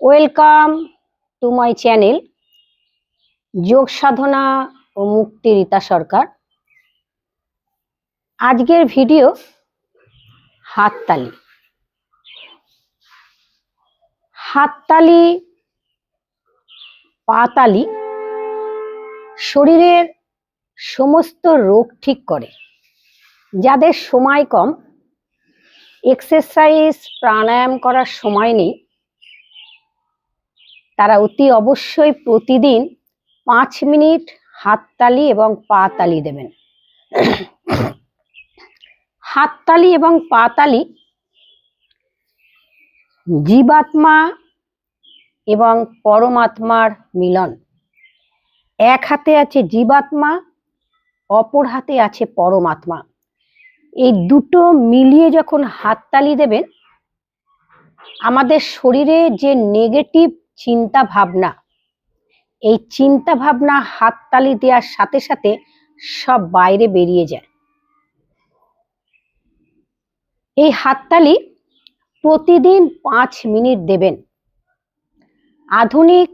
Welcome to my channel যোগ সাধনা ও মুক্তি রীতা সরকার আজকের ভিডিও হাততালি। হাততালি, পাতালি শরীরের সমস্ত রোগ ঠিক করে। যাদের সময় কম এক্সারসাইজ প্রাণায়াম করার সময় নেই তারা অতি অবশ্যই প্রতিদিন পাঁচ মিনিট হাততালি এবং পা তালি দেবেন। হাততালি এবং পা তালি জীবাত্মা এবং পরমাত্মার মিলন। এক হাতে আছে জীবাত্মা, অপর হাতে আছে পরমাত্মা। এই দুটো মিলিয়ে যখন হাততালি দেবেন, আমাদের শরীরে যে নেগেটিভ চিন্তা ভাবনা এই চিন্তা ভাবনা হাততালি দেওয়ার সাথে সাথে সব বাইরে বেরিয়ে যায়। এই হাততালি প্রতিদিন পাঁচ মিনিট দেবেন। আধুনিক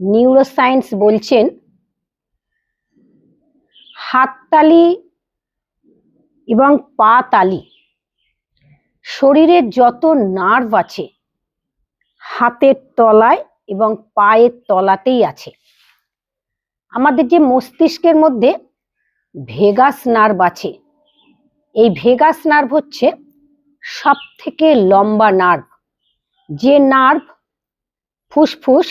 নিউরোসায়েন্স বলছেন, হাততালি এবং পা তালি শরীরের যত নার্ভ আছে হাতের তলায় এবং পায়ের তলাতেই আছে। আমাদের যে মস্তিষ্কের মধ্যে ভেগাস নার্ভ আছে, এই ভেগাস নার্ভ হচ্ছে সব থেকে লম্বা নার্ভ। যে নার্ভ ফুসফুস,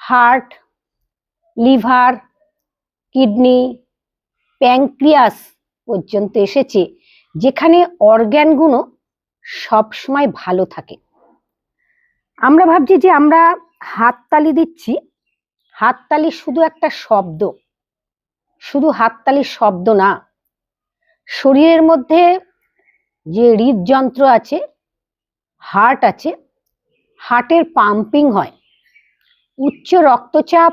হার্ট, লিভার, কিডনি প্যাংক্রিয়াস পর্যন্ত এসেছে, যেখানে অর্গ্যানগুলো সবসময় ভালো থাকে। আমরা ভাবছি যে আমরা হাততালি দিচ্ছি। হাততালি শুধু একটা শব্দ। শুধু হাততালি শব্দ না। শরীরের মধ্যে যে হৃদযন্ত্র আছে, হার্ট আছে, হার্টের পাম্পিং হয়। উচ্চ রক্তচাপ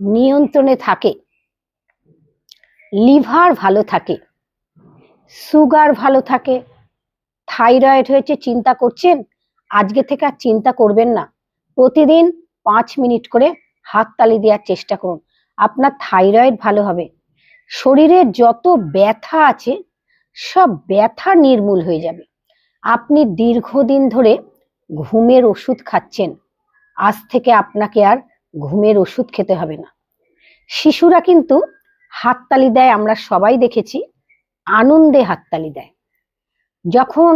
নিয়ন্ত্রণে থাকে। লিভার ভালো থাকে। সুগার ভালো থাকে। থাইরয়েড হয়েছে, চিন্তা করছেন? আজকে থেকে আর চিন্তা করবেন না। প্রতিদিন পাঁচ মিনিট করে হাততালি দেওয়ার চেষ্টা করুন। আপনার থাইরয়েড ভালো হবে। শরীরে যত ব্যথা আছে, সব ব্যথা নির্মূল হয়ে যাবে। আপনি দীর্ঘদিন ধরে ঘুমের ওষুধ খাচ্ছেন। আজ থেকে আপনাকে আর ঘুমের ওষুধ খেতে হবে না। শিশুরা কিন্তু হাততালি দেয়, আমরা সবাই দেখেছি। আনন্দে হাততালি দেয়। যখন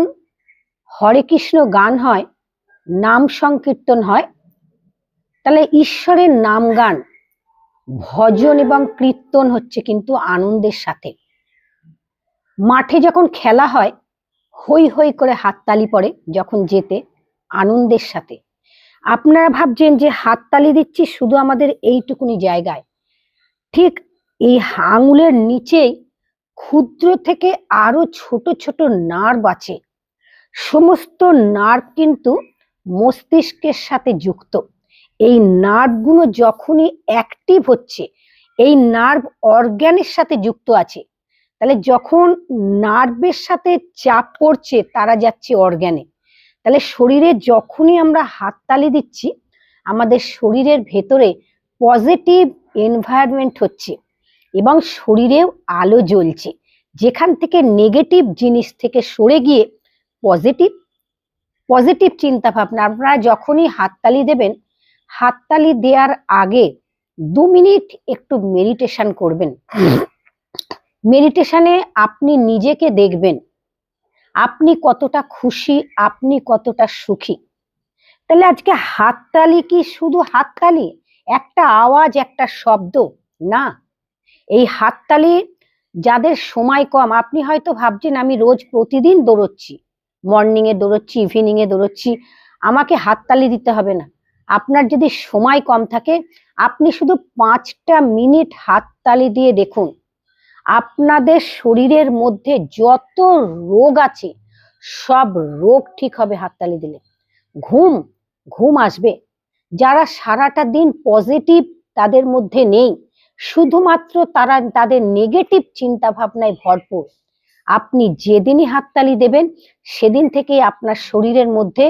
হরে কৃষ্ণ গান হয়, নাম সংকীর্তন হয়, তাহলে ঈশ্বরের নাম গান, ভজন এবং কীর্তন হচ্ছে কিন্তু আনন্দের সাথে। মাঠে যখন খেলা হয় হই হই করে হাততালি পড়ে যখন যেতে, আনন্দের সাথে। আপনারা ভাবছেন যে হাততালি দিচ্ছি শুধু আমাদের এইটুকুনি জায়গায়। ঠিক এই আঙুলের নিচেই ক্ষুদ্র থেকে আরও ছোট ছোট নার্ভ আছে। সমস্ত নার্ভ কিন্তু মস্তিষ্কের সাথে যুক্ত। এই নার্ভগুলো যখনই অ্যাক্টিভ হচ্ছে, এই নার্ভ অর্গ্যানের সাথে যুক্ত আছে, তাহলে যখন নার্ভের সাথে চাপ পড়ছে, তারা যাচ্ছে অর্গ্যানে তাহলে শরীরে যখনই আমরা হাততালি দিচ্ছি, আমাদের শরীরের ভেতরে পজিটিভ এনভায়রনমেন্ট হচ্ছে এবং শরীরেও আলো জ্বলছে। যেখান থেকে নেগেটিভ জিনিস থেকে সরে গিয়ে পজিটিভ পজিটিভ চিন্তা ভাবনা আপনারা যখনই হাততালি দেবেন, হাততালি দেওয়ার আগে দু মিনিট একটু মেডিটেশন করবেন। মেডিটেশনে আপনি নিজেকে দেখবেন, আপনি কতটা খুশি, আপনি কতটা সুখী। তাহলে আজকে হাততালি কি শুধু হাততালি? একটা আওয়াজ, একটা শব্দ, না। এই হাততালি যাদের সময় কম, আপনি হয়তো ভাবছেন, আমি রোজ প্রতিদিন দৌড়চ্ছি। মর্নিং এ দৌড়চ্ছি ইভিনিং এ দৌড়চ্ছি, আমাকে হাততালি দিতে হবে না। আপনার যদি সময় কম থাকে, আপনি শুধু পাঁচটা মিনিট হাততালি দিয়ে দেখুন। আপনাদের শরীরের মধ্যে যত রোগ আছে, সব রোগ ঠিক হবে হাততালি দিলে। ঘুম ঘুম আসবে। যারা সারাটা দিন পজিটিভ তাদের মধ্যে নেই, শুধুমাত্র তারা, তাদের নেগেটিভ চিন্তা ভাবনায় ভরপুর। আপনি যেদিনই হাততালি দেবেন, সেদিন থেকে আপনার শরীরের মধ্যে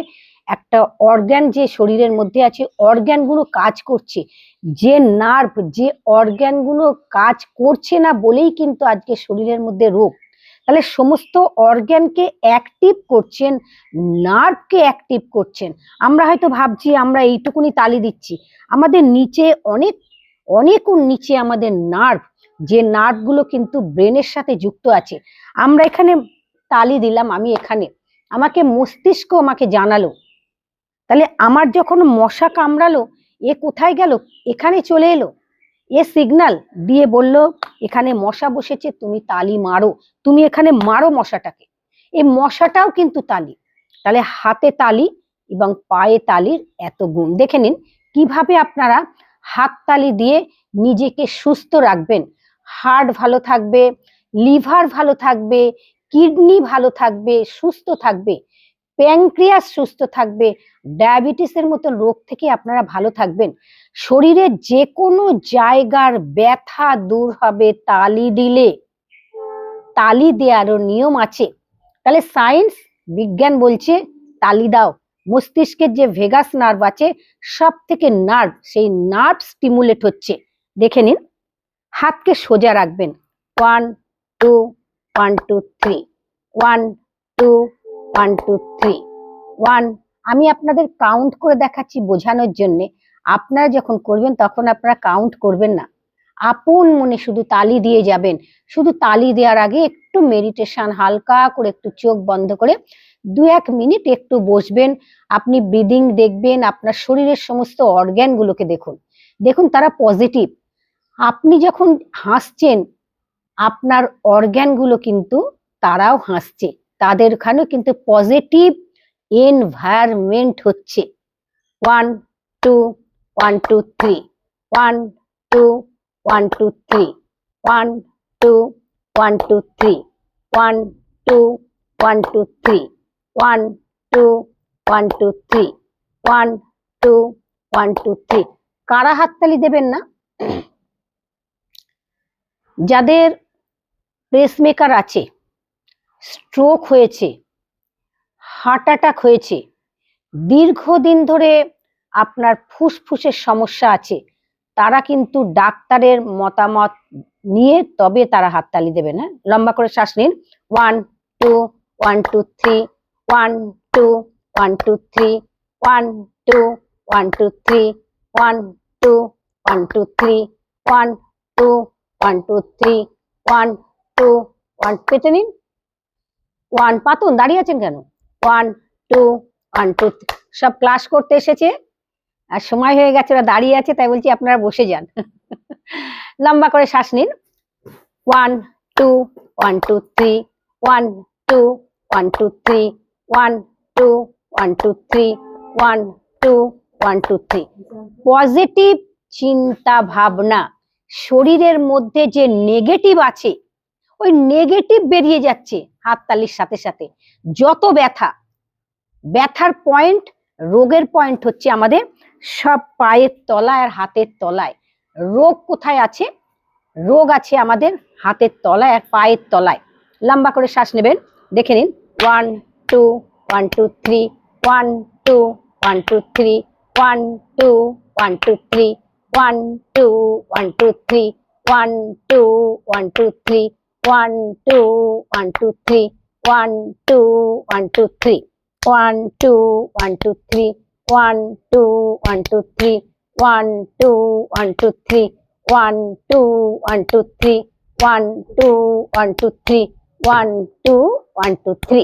একটা অর্গ্যান যে শরীরের মধ্যে আছে অর্গ্যানগুলো কাজ করছে। যে নার্ভ যে অর্গ্যানগুলো কাজ করছে না বলেই কিন্তু আজকে শরীরের মধ্যে রোগ। তাহলে সমস্ত অর্গ্যানকে অ্যাক্টিভ করছেন নার্ভকে অ্যাক্টিভ করছেন। আমরা হয়তো ভাবছি, আমরা এইটুকুনি তালি দিচ্ছি। আমাদের নিচে অনেক অনেক নিচে আমাদের নার্ভ যে নার্ভগুলো কিন্তু ব্রেনের সাথে যুক্ত আছে। আমরা এখানে তালি দিলাম, আমি এখানে। আমাকে মস্তিষ্ক আমাকে জানালো। তাহলে আমার যখন মশা কামড়ালো, এ কোথায় গেল? এখানে চলে এলো। এ সিগনাল দিয়ে বলল, এখানে মশা বসেছে, তুমি তালি মারো। তুমি এখানে মারো মশাটাকে। এই মশাটাও কিন্তু তালি। তাহলে হাতে তালি এবং পায়ে তালির এত গুণ। দেখে নিন, কীভাবে আপনারা হাত তালি দিয়ে নিজেকে সুস্থ রাখবেন। হার্ট ভালো থাকবে, লিভার ভালো থাকবে, কিডনি ভালো থাকবে, সুস্থ থাকবে প্যাংক্রিয়াস সুস্থ থাকবে, ডায়াবেটিসের মতো রোগ থেকে আপনারা ভালো থাকবেন। শরীরের যে কোনো জায়গার ব্যথা দূর হবে, তালি দিলে। তালি দেওয়ারও নিয়ম আছে। তাহলে সায়েন্স, বিজ্ঞান বলছে, তালি দাও। মস্তিষ্কের যে ভেগাস নার্ভ আছে সব থেকে নার্ভ, সেই নার্ভ স্টিমুলেট হচ্ছে। দেখে নিন। হাতকে সোজা রাখবেন। One two one two three one two one two three one আমি আপনাদের কাউন্ট করে দেখাচ্ছি বোঝানোর জন্যে। আপনারা যখন করবেন তখন আপনারা কাউন্ট করবেন না। আপন মনে শুধু তালি দিয়ে যাবেন। শুধু তালি দেওয়ার আগে একটু মেডিটেশন হালকা করে একটু চোখ বন্ধ করে দু এক মিনিট একটু বসবেন। আপনি ব্রিদিং দেখবেন। আপনার শরীরের সমস্ত অর্গ্যানগুলোকে দেখুন। দেখুন তারা পজিটিভ আপনি যখন হাসছেন আপনার অর্গ্যানগুলো কিন্তু তারাও হাসছে তাদের ওখানেও কিন্তু পজিটিভ এনভায়রনমেন্ট হচ্ছে one two one two three one two one two three one two one two three one two one two three one two one two three one two one two three কারা হাততালি দেবেন না যাদের pacemaker আছে stroke হয়েছে heart attack হয়েছে, দীর্ঘদিন ধরে আপনার ফুসফুসের সমস্যা আছে, তারা কিন্তু ডাক্তারের মতামত নিয়ে তবে তারা হাততালি দেবে না। লম্বা করে শ্বাস নিন। One two one two three one two one two three one two one two three one two one two three one two one two three one two one পেতে নিন। ওয়ান পাতুন, দাঁড়িয়ে আছেন কেন? ওয়ান টু ওয়ান টু সব class করতে এসেছে। আর সময় হয়ে গেছে, ওরা দাঁড়িয়ে আছে, তাই বলছি আপনারা বসে যান। লম্বা করে শ্বাস নিন। One two one two three one two one two three one two one two three one two one two three positive চিন্তা ভাবনা। শরীরের মধ্যে যে নেগেটিভ আছে, ওই নেগেটিভ বেরিয়ে যাচ্ছে হাততালির সাথে সাথে। যত ব্যথা, ব্যথার পয়েন্ট রোগের পয়েন্ট হচ্ছে আমাদের সব পায়ের তলায় আর হাতের তলায়। রোগ কোথায় আছে? রোগ আছে আমাদের হাতের তলায় আর পায়ের তলায়। লম্বা করে শ্বাস নেবেন, দেখে নিন। One two one two three one two one two three one two one two three one two one two three one two one two three one two one two three one two one two three one two one two three one two one two three one two one two three one two one two three one two one two three one two one two three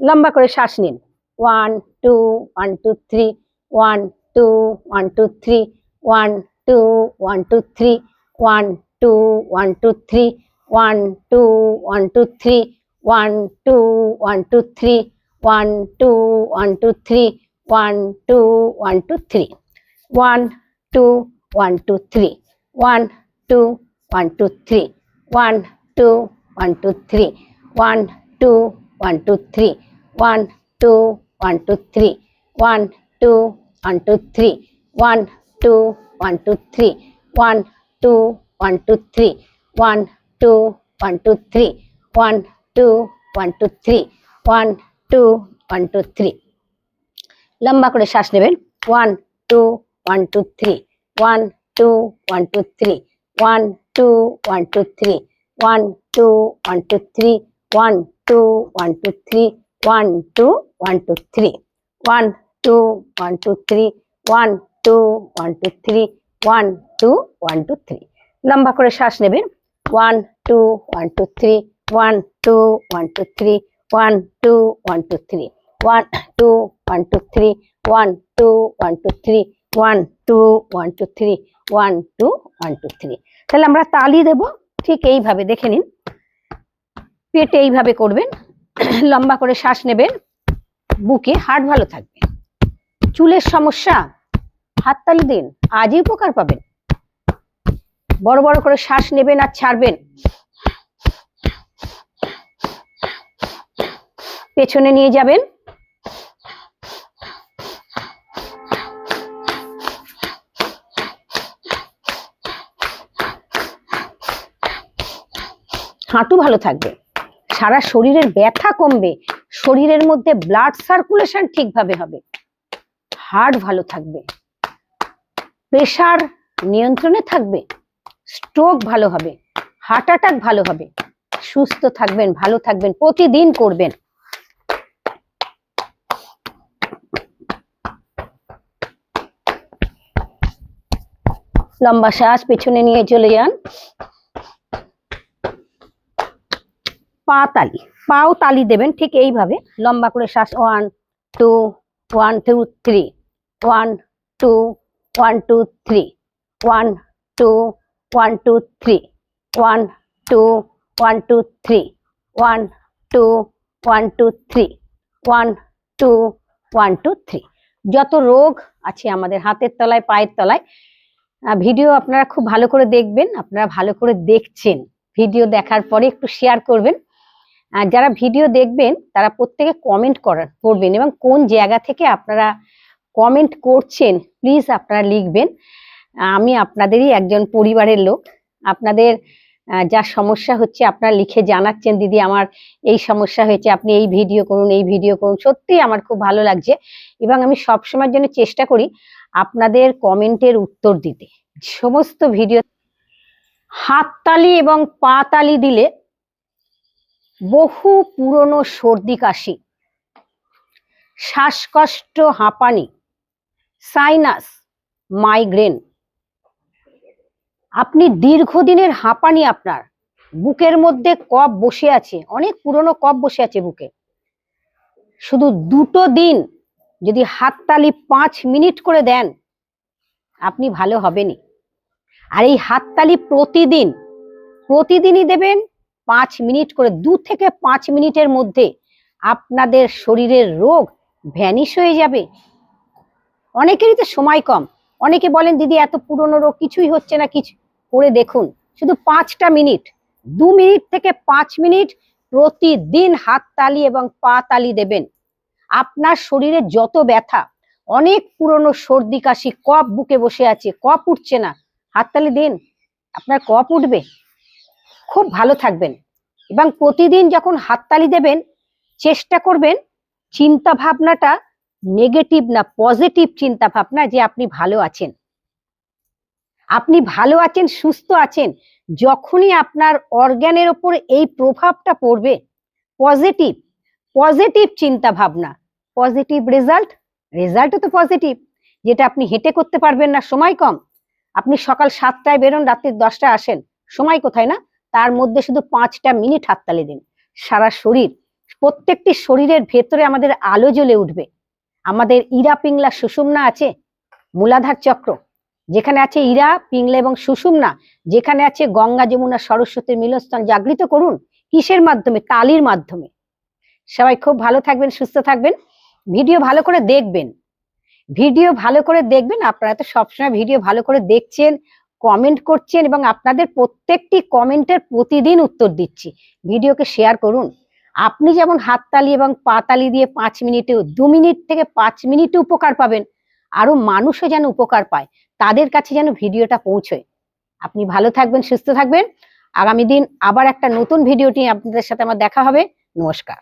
লম্বা করে শ্বাস নিন one two one two three one two one two three one two, one, two, three, one, two, one, two, three, one, two, one, two, three, one, two, one, two, three, one, two, one, two, three, one, two, one, two, three, one, two, one, two, three, one, two, one, two, three, one, two, one, two, three, one, two, one, two, three, one, two, one, two, three, one, two, one, two, three, one, two, one two three one two one two three one two one two three one two one two three one two one two three লম্বা করে শ্বাস নেবেন one two one two three one two one two three one two one two three one two one two three one two one two three one two one two three one two one two three one two one two three one two one two three লম্বা করে শ্বাস নেবেন one two one two three one two one two three one two one two three one two one two three one two one two three one two one two three one two one two three তাহলে আমরা তালি দেব ঠিক এইভাবে দেখে নিন পেটে এইভাবে করবেন লম্বা করে শ্বাস নেবেন বুকে হার্ট ভালো থাকবে চুলের সমস্যা হাততালি দিন, আজই উপকার পাবেন। বড় বড় করে শ্বাস নেবেন আর ছাড়বেন। পেছনে নিয়ে যাবেন। হাঁটু ভালো থাকবে। সারা শরীরের ব্যথা কমবে। শরীরের মধ্যে ব্লাড সার্কুলেশন ঠিকভাবে হবে। হার্ট ভালো থাকবে। প্রেশার নিয়ন্ত্রণে থাকবে স্ট্রোক ভালো হবে হার্ট অ্যাটাক ভালো হবে, সুস্থ থাকবেন, ভালো থাকবেন, প্রতিদিন করবেন। লম্বা শ্বাস পেছনে নিয়ে চলে যান। পা তালি, পাও তালি দেবেন ঠিক এইভাবে, লম্বা করে শ্বাস one two one two three one two one two three one two one two three one two one two three one two one two three one two one two three যত রোগ আছে আমাদের হাতের তলায়, পায়ের তলায় ভিডিও আপনারা খুব ভালো করে দেখবেন, আপনারা ভালো করে দেখছেন। ভিডিও দেখার পরে একটু শেয়ার করবেন। যারা ভিডিও দেখবেন, তারা প্রত্যেকে কমেন্ট করার, করবেন এবং কোন জায়গা থেকে আপনারা কমেন্ট করছেন প্লিজ আপনারা লিখবেন। আমি আপনাদেরই একজন পরিবারের লোক। আপনাদের যা সমস্যা হচ্ছে আপনারা লিখে জানাচ্ছেন, দিদি, আমার এই সমস্যা হয়েছে, আপনি এই ভিডিও করুন, এই ভিডিও করুন। সত্যি আমার খুব ভালো লাগছে এবং আমি সবসময়ের জন্য চেষ্টা করি আপনাদের কমেন্টের উত্তর দিতে। সমস্ত ভিডিও হাততালি এবং পাতালি দিলে বহু পুরনো সর্দি কাশি, শ্বাসকষ্ট, হাঁপানি সাইনাস, মাইগ্রেন। আপনি দীর্ঘদিনের হাঁপানি আপনার। বুকের মধ্যে কফ বসে আছে, অনেক পুরনো কপ বসে আছে বুকে। শুধু দুটো দিন যদি হাততালি পাঁচ মিনিট করে দেন, আপনি ভালো হবেনই। আর এই হাততালি প্রতিদিন, প্রতিদিনই দেবেন পাঁচ মিনিট করে, দু থেকে পাঁচ মিনিটের মধ্যে আপনাদের শরীরের রোগ ভ্যানিশ হয়ে যাবে। অনেকেরই তো সময় কম। অনেকে বলেন, দিদি, এত পুরনো রোগ কিছুই হচ্ছে না, কিছু করে দেখুন। শুধু পাঁচটা মিনিট, দু মিনিট থেকে পাঁচ মিনিট প্রতিদিন হাততালি এবং পা তালি দেবেন। আপনার শরীরে যত ব্যথা, অনেক পুরনো সর্দি কাশি, কফ বুকে বসে আছে, কফ উঠছে না হাততালি দিন, আপনার কফ উঠবে। খুব ভালো থাকবেন। এবং প্রতিদিন যখন হাততালি দেবেন, চেষ্টা করবেন চিন্তা ভাবনাটা নেগেটিভ না পজিটিভ চিন্তা ভাবনা যে আপনি ভালো আছেন। আপনি ভালো আছেন, সুস্থ আছেন, যখনই আপনার অর্গানের ওপর এই প্রভাবটা পড়বে পজিটিভ পজিটিভ চিন্তা ভাবনা পজিটিভ রেজাল্ট রেজাল্টও তো পজিটিভ যেটা আপনি হেঁটে করতে পারবেন না, সময় কম। আপনি সকাল সাতটায় বেরোন রাত্রি দশটায় আসেন, সময় কোথায় না? তার মধ্যে শুধু পাঁচটা মিনিট হাততালি দিন। সারা শরীর, প্রত্যেকটি শরীরের ভেতরে আমাদের আলো জ্বলে উঠবে। আমাদের ইরা পিংলা সুষুম্না আছে, মূলাধার চক্র। যেখানে আছে ইরা, পিংলা এবং সুষুম্না, যেখানে আছে গঙ্গা, যমুনা সরস্বতীর মিলস্থান জাগৃত করুন কিসের মাধ্যমে? তালির মাধ্যমে। সবাই খুব ভালো থাকবেন, সুস্থ থাকবেন। ভিডিও ভালো করে দেখবেন। ভিডিও ভালো করে দেখবেন, আপনারা তো সবসময় ভিডিও ভালো করে দেখছেন কমেন্ট করছেন এবং আপনাদের প্রত্যেকটি কমেন্টের প্রতিদিন উত্তর দিচ্ছি। ভিডিওকে শেয়ার করুন। আপনি যেমন হাততালি এবং পাতালি দিয়ে পাঁচ মিনিটে দু মিনিট থেকে পাঁচ মিনিটে উপকার পাবেন আরও মানুষও যেন উপকার পায়, তাদের কাছে যেন ভিডিওটা পৌঁছয়। আপনি ভালো থাকবেন, সুস্থ থাকবেন। আগামী দিন আবার একটা নতুন ভিডিওটি আপনাদের সাথে আমার দেখা হবে। নমস্কার।